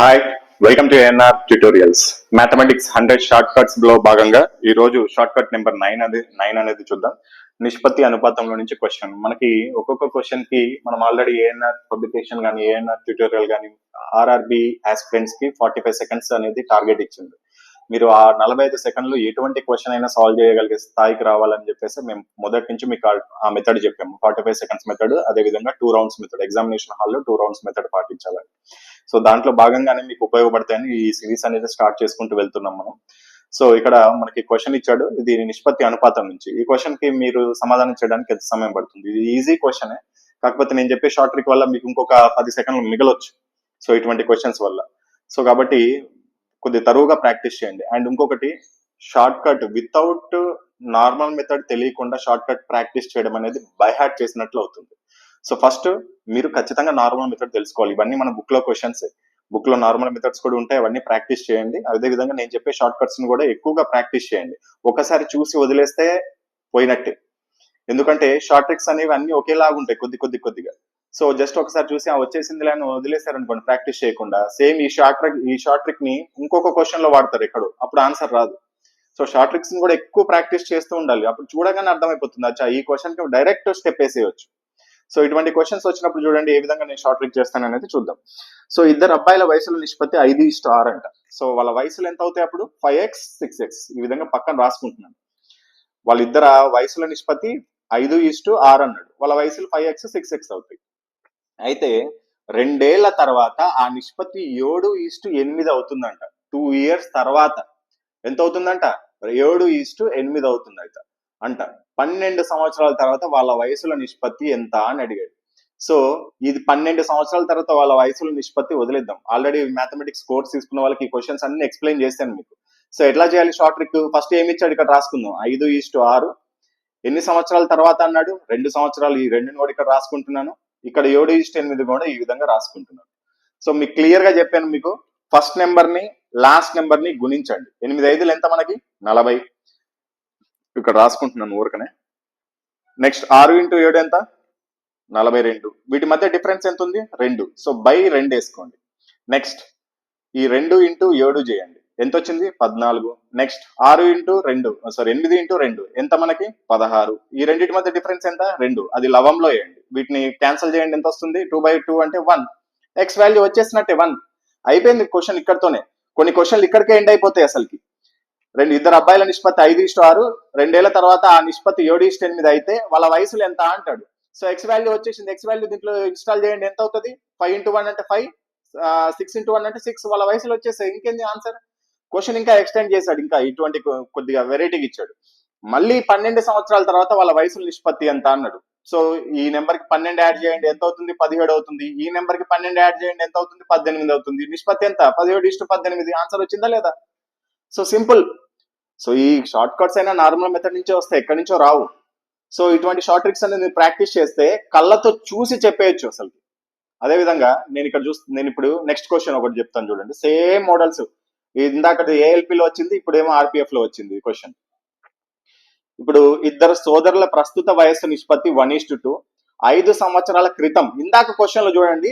Hi welcome to NR tutorials mathematics hundred short కట్స్లో భాగంగా ఈ రోజు షార్ట్ కట్ నెంబర్ నైన్ అనేది నైన్ అనేది చూద్దాం. నిష్పత్తి అనుపాతంలో నుంచి క్వశ్చన్ మనకి ఒక్కొక్క క్వశ్చన్కి మనం ఆల్రెడీ ఏఎన్ఆర్ పబ్లికేషన్ కానీ ఏఎన్ఆర్ ట్యూటోరియల్ కానీ ఆర్ఆర్బి ఆస్పిరెంట్స్కి ఫార్టీ ఫైవ్ సెకండ్స్ అనేది టార్గెట్ ఇచ్చింది. మీరు ఆ నలభై ఐదు సెకండ్లు ఎటువంటి క్వశ్చన్ అయినా సాల్వ్ చేయగలిగే స్థాయికి రావాలని చెప్పేసి మేము మొదటి నుంచి మీకు ఆ- మెథడ్ చెప్పాము. ఫార్టీ ఫైవ్ సెకండ్స్ మెథడ్ అదే విధంగా టూ రౌండ్స్ మెథడ్ ఎగ్జామినేషన్ హాల్లో టూ రౌండ్స్ మెథడ్ పాటించాలని సో దాంట్లో భాగంగానే మీకు ఉపయోగపడతాయని ఈ సిరీస్ అనేది స్టార్ట్ చేసుకుంటూ వెళ్తున్నాం మనం. సో ఇక్కడ మనకి క్వశ్చన్ ఇచ్చాడు. ఇది నిష్పత్తి అనుపాతం నుంచి. ఈ క్వశ్చన్కి మీరు సమాధానం చేయడానికి ఎంత సమయం పడుతుంది? ఇది ఈజీ క్వశ్చనే కాకపోతే నేను చెప్పే షార్ట్ ట్రిక్ వల్ల మీకు ఇంకొక పది సెకండ్లు మిగలొచ్చు. సో ఇటువంటి క్వశ్చన్స్ వల్ల. సో కాబట్టి కొద్ది తరువుగా ప్రాక్టీస్ చేయండి. అండ్ ఇంకొకటి short cut without normal method తెలియకుండా షార్ట్ కట్ ప్రాక్టీస్ చేయడం అనేది బై హార్ట్ చేసినట్లు అవుతుంది. సో ఫస్ట్ మీరు ఖచ్చితంగా నార్మల్ మెథడ్ తెలుసుకోవాలి. ఇవన్నీ మన బుక్లో క్వశ్చన్స్ బుక్లో నార్మల్ మెథడ్స్ కూడా ఉంటాయి. అవన్నీ ప్రాక్టీస్ చేయండి. అదే విధంగా నేను చెప్పే షార్ట్ కట్స్ని కూడా ఎక్కువగా ప్రాక్టీస్ చేయండి. ఒకసారి చూసి వదిలేస్తే పోయినట్టే. ఎందుకంటే షార్ట్ ట్రిక్స్ అనేవి అన్ని ఒకేలాగా ఉంటాయి కొద్ది కొద్ది కొద్దిగా. సో జస్ట్ ఒకసారి చూసి ఆ వచ్చేసింది అని వదిలేశారు అనుకోండి ప్రాక్టీస్ చేయకుండా. సేమ్ ఈ షార్ట్ ట్రిక్ ఈ షార్ట్ ట్రిక్ని ఇంకొక క్వశ్చన్లో వాడతారు ఇక్కడ అప్పుడు ఆన్సర్ రాదు. సో షార్ట్ ట్రిక్స్ని కూడా ఎక్కువ ప్రాక్టీస్ చేస్తూ ఉండాలి. అప్పుడు చూడగానే అర్థమైపోతుంది అచ్చా ఈ క్వశ్చన్కి డైరెక్ట్ స్టెప్ వేసేయచ్చు సో ఇటువంటి క్వశ్చన్స్ వచ్చినప్పుడు చూడండి ఏ విధంగా నేను షార్ట్ ట్రిక్ చేస్తాను అనేది చూద్దాం. సో ఇద్దరు అబ్బాయిల వయసుల నిష్పత్తి ఐదు ఇష్ట ఆరు అంట. సో వాళ్ళ వయసులు ఎంత అవుతాయి అప్పుడు? ఫైవ్ ఎక్స్ సిక్స్ ఎక్స్ ఈ విధంగా పక్కన రాసుకుంటున్నాను. వాళ్ళిద్దరు వయసుల నిష్పత్తి ఐదు ఇస్టు ఆరు అన్నాడు. వాళ్ళ వయసులు ఫైవ్ ఎక్స్ సిక్స్ ఎక్స్ అవుతాయి. అయితే రెండేళ్ళ తర్వాత ఆ నిష్పత్తి ఏడు ఈస్టు ఎనిమిది అవుతుందంట. టూ ఇయర్స్ తర్వాత. ఎంత అవుతుందంట ఏడు ఈస్టు ఎనిమిది అవుతుందంట అంట. పన్నెండు సంవత్సరాల తర్వాత వాళ్ళ వయసుల నిష్పత్తి ఎంత అని అడిగాడు. సో ఇది పన్నెండు సంవత్సరాల తర్వాత వాళ్ళ వయసుల నిష్పత్తి వదిలేద్దాం. ఆల్రెడీ మ్యాథమెటిక్స్ కోర్స్ తీసుకున్న వాళ్ళకి ఈ క్వశ్చన్స్ అన్ని ఎక్స్ప్లెయిన్ చేశాను మీకు. సో ఎట్లా చేయాలి షార్ట్ ట్రిక్ ఫస్ట్ ఏమి ఇచ్చాడు? ఇక్కడ రాసుకుందాం. ఐదు ఈస్టు ఆరు. ఎన్ని సంవత్సరాల తర్వాత అన్నాడు? రెండు సంవత్సరాలు ఈ రెండు కూడా ఇక్కడ రాసుకుంటున్నాను. ఇక్కడ ఏడు ఇష్ట ఎనిమిది కూడా ఈ విధంగా రాసుకుంటున్నాను సో మీకు క్లియర్గా చెప్పాను మీకు ఫస్ట్ నెంబర్ని లాస్ట్ నెంబర్ని గుణించండి. ఎనిమిది ఐదులు ఎంత మనకి? నలభై. ఇక్కడ రాసుకుంటున్నాను ఊరకనే. నెక్స్ట్ ఆరు ఇంటూ ఏడు ఎంత? నలభై రెండు. వీటి మధ్య డిఫరెన్స్ ఎంత ఉంది? రెండు. సో బై రెండు వేసుకోండి. నెక్స్ట్ ఈ రెండు ఇంటూ ఏడు చేయండి. ఎంత వచ్చింది పద్నాలుగు. నెక్స్ట్ ఆరు ఇంటూ రెండు. సారీ ఎనిమిది ఇంటూ రెండు. ఎంత మనకి? పదహారు. ఈ రెండింటి మధ్య డిఫరెన్స్ ఎంత? రెండు. అది లవంలో వేయండి. వీటిని క్యాన్సిల్ చేయండి. ఎంత వస్తుంది టూ బై టూ అంటే వన్ ఎక్స్ వాల్యూ వచ్చేసినట్టే వన్ అయిపోయింది క్వశ్చన్ ఇక్కడతోనే. కొన్ని క్వశ్చన్లు ఇక్కడికే ఎండ్ అయిపోతాయి అసలుకి. రెండు ఇద్దరు అబ్బాయిల నిష్పత్తి ఐదు ఇష్ట ఆరు. రెండేళ్ళ తర్వాత ఆ నిష్పత్తి ఏడు ఇష్ట ఎనిమిది అయితే వాళ్ళ వయసులు ఎంత అంటాడు? సో ఎక్స్ వాల్యూ వచ్చేసింది. ఎక్స్ వాల్యూ దీంట్లో ఇన్స్టాల్ చేయండి. ఎంత అవుతుంది ఫైవ్ ఇంటూ వన్ అంటే ఫైవ్ సిక్స్ ఇంటూ వన్ అంటే సిక్స్ వాళ్ళ వయసులు వచ్చేసాయి ఇంకేంది ఆన్సర్ క్వశ్చన్ ఇంకా ఎక్స్టెండ్ చేశాడు ఇంకా ఇటువంటి కొద్దిగా వెరైటీగా ఇచ్చాడు. మళ్ళీ పన్నెండు సంవత్సరాల తర్వాత వాళ్ళ వయసుల నిష్పత్తి ఎంత అన్నాడు. సో ఈ నెంబర్కి పన్నెండు యాడ్ చేయండి ఎంత అవుతుంది? పదిహేడు అవుతుంది. ఈ నెంబర్కి పన్నెండు యాడ్ చేయండి ఎంత అవుతుంది? పద్దెనిమిది అవుతుంది. నిష్పత్తి ఎంత? పదిహేడు ఇష్ట పద్దెనిమిది. ఆన్సర్ వచ్చిందా లేదా? So simple. సో ఈ షార్ట్ కట్స్ అయినా నార్మల్ మెథడ్ నుంచే వస్తాయి ఎక్కడి నుంచో రావు. సో ఇటువంటి షార్ట్ ట్రిక్స్ అనేది ప్రాక్టీస్ చేస్తే కళ్ళతో చూసి చెప్పేయచ్చు అసలు అదే విధంగా నేను ఇక్కడ చూస్తు నేను ఇప్పుడు నెక్స్ట్ క్వశ్చన్ ఒకటి చెప్తాను చూడండి. Same models. ఇందాక ఏఎల్పిలో లో వచ్చింది ఇప్పుడేమో ఆర్పిఎఫ్లో వచ్చింది క్వశ్చన్ ఇప్పుడు ఇద్దరు సోదరుల ప్రస్తుత వయస్సు నిష్పత్తి వన్ ఇస్ టూ ఐదు సంవత్సరాల క్రితం ఇందాక క్వశ్చన్లో చూడండి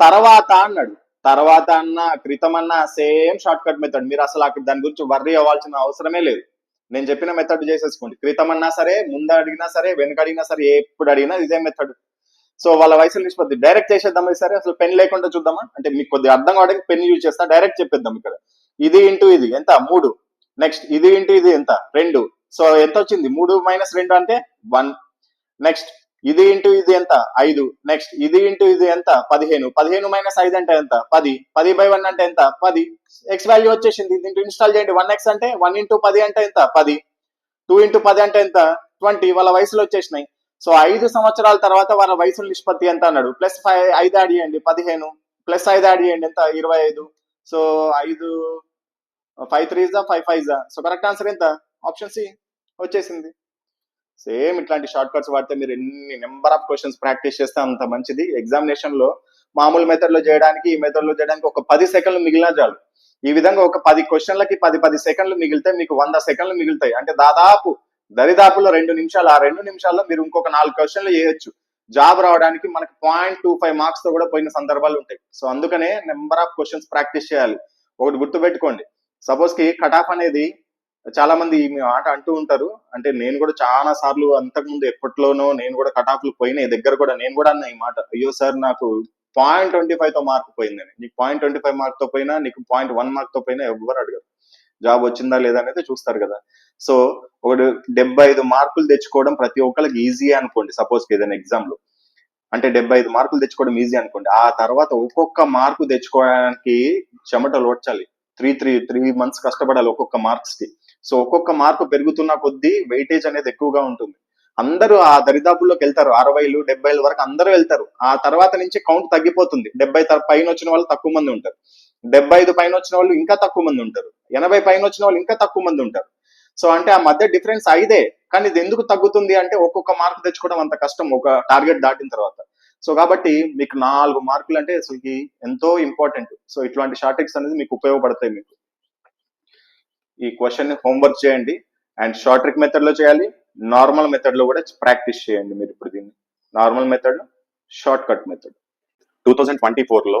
తర్వాత అన్నాడు. తర్వాత అన్న క్రితం అన్న సేమ్ షార్ట్ కట్ మెథడ్ మీరు అసలు అక్కడ దాని గురించి వర్రీ అవ్వాల్సిన అవసరమే లేదు. నేను చెప్పిన మెథడ్ చేసేసుకోండి. క్రితం అన్నా సరే ముందు అడిగినా సరే వెనక అడిగినా సరే ఎప్పుడు అడిగినా ఇదే మెథడ్ సో వాళ్ళ వయసు నిష్పత్తి డైరెక్ట్ చేసేద్దాం సరే అసలు పెన్ లేకుండా చూద్దామా? అంటే మీకు కొద్దిగా అర్థం కావడానికి పెన్ యూజ్ చేస్తా డైరెక్ట్ చెప్పేద్దాం ఇక్కడ. ఇది ఇంటూ ఇది. ఎంత? మూడు. నెక్స్ట్ ఇది ఇంటూ ఇది ఎంత? రెండు. సో ఎంత వచ్చింది మూడు మైనస్ రెండు అంటే వన్. నెక్స్ట్ ఇది ఇంటూ ఇది ఎంత? ఐదు. నెక్స్ట్ ఇది ఇంటూ ఇది ఎంత? పదిహేను. పదిహేను మైనస్ ఐదు అంటే ఎంత? పది. పది బై వన్ అంటే ఎంత? పది. ఎక్స్ వాల్యూ వచ్చేసింది. దీంట్లో ఇన్స్టాల్ చేయండి. వన్ ఎక్స్ అంటే వన్ ఇంటూ పది అంటే ఎంత? పది. టూ ఇంటూ పది అంటే ఎంత? ట్వంటీ. వాళ్ళ వయసులో వచ్చేసినాయి. సో ఐదు సంవత్సరాల తర్వాత వాళ్ళ వయసు నిష్పత్తి ఎంత అన్నాడు? ప్లస్ ఫైవ్ ఐదు యాడ్ చేయండి. పదిహేను. ప్లస్ ఐదు యాడ్ చేయండి. ఎంత? ఇరవై ఐదు. సో ఐదు ఫైవ్ త్రీజా ఫైవ్ ఫైవ్జా సో కరెక్ట్ ఆన్సర్ ఎంత? ఆప్షన్ సి వచ్చేసింది. సేమ్ ఇట్లాంటి షార్ట్ కట్స్ వాడితే మీరు ఎన్ని నెంబర్ ఆఫ్ క్వశ్చన్స్ ప్రాక్టీస్ చేస్తే అంత మంచిది. ఎగ్జామినేషన్లో మామూలు మెథడ్లో చేయడానికి ఈ మెథడ్లో చేయడానికి ఒక పది సెకండ్లు మిగిలినా చాలు. ఈ విధంగా ఒక పది క్వశ్చన్లకి పది పది సెకండ్లు మిగిలితే మీకు వంద సెకండ్లు మిగులుతాయి. అంటే దాదాపు దరిదాపులో రెండు నిమిషాలు ఆ రెండు నిమిషాల్లో మీరు ఇంకొక నాలుగు క్వశ్చన్లు చేయొచ్చు. జాబ్ రావడానికి మనకి పాయింట్ టూ ఫైవ్ మార్క్స్తో కూడా పోయిన సందర్భాలు ఉంటాయి. సో అందుకనే నెంబర్ ఆఫ్ క్వశ్చన్స్ ప్రాక్టీస్ చేయాలి. ఒకటి గుర్తు సపోజ్కి కట్ ఆఫ్ అనేది చాలా మంది మీ ఆట అంటూ ఉంటారు. అంటే నేను కూడా చాలా సార్లు అంతకుముందు ఎప్పట్లోనో నేను కూడా కట్ ఆఫ్లు పోయినాయి. దగ్గర కూడా నేను కూడా అన్న ఈ మాట అయ్యో సార్ నాకు పాయింట్ ట్వంటీ ఫైవ్తో మార్క్ పోయిందని నీకు పాయింట్ ట్వంటీ ఫైవ్ మార్క్తో పోయినా నీకు పాయింట్ వన్ మార్క్తో పోయినా ఎవ్వరు అడగరు. జాబ్ వచ్చిందా లేదా అనేది చూస్తారు కదా. సో ఒకటి డెబ్బై ఐదు మార్కులు తెచ్చుకోవడం ప్రతి ఒక్కరికి ఈజీ అనుకోండి. సపోజ్ ఏదైనా ఎగ్జామ్లో. అంటే డెబ్బై ఐదు మార్కులు తెచ్చుకోవడం ఈజీ అనుకోండి. ఆ తర్వాత ఒక్కొక్క మార్కు తెచ్చుకోవడానికి చెమటలు ఓడ్చాలి త్రీ త్రీ త్రీ మంత్స్ కష్టపడాలి ఒక్కొక్క మార్క్స్కి సో ఒక్కొక్క మార్క్ పెరుగుతున్న కొద్దీ వెయిటేజ్ అనేది ఎక్కువగా ఉంటుంది. అందరూ ఆ దరిదాపుల్లోకి వెళ్తారు. అరవైలు డెబ్బైల వరకు అందరూ వెళ్తారు. ఆ తర్వాత నుంచి కౌంట్ తగ్గిపోతుంది. డెబ్బై పైన వచ్చిన వాళ్ళు తక్కువ మంది ఉంటారు. డెబ్బై ఐదు పైన వచ్చిన వాళ్ళు ఇంకా తక్కువ మంది ఉంటారు. ఎనభై పైన వచ్చిన వాళ్ళు ఇంకా తక్కువ మంది ఉంటారు. సో అంటే ఆ మధ్య డిఫరెన్స్ ఐదే కానీ ఇది ఎందుకు తగ్గుతుంది అంటే ఒక్కొక్క మార్క్ తెచ్చుకోవడం అంత కష్టం. ఒక టార్గెట్ దాటిన తర్వాత. సో కాబట్టి మీకు నాలుగు మార్కులు అంటే అసలుకి ఎంతో ఇంపార్టెంట్ సో ఇట్లాంటి షార్టెక్స్ అనేది మీకు ఉపయోగపడతాయి మీకు. ఈ క్వశ్చన్ని హోంవర్క్ చేయండి అండ్ షార్ట్ ట్రిక్ మెథడ్లో చేయాలి. నార్మల్ మెథడ్లో కూడా ప్రాక్టీస్ చేయండి మీరు ఇప్పుడు దీన్ని. Normal method short cut method two thousand twenty ఫోర్లో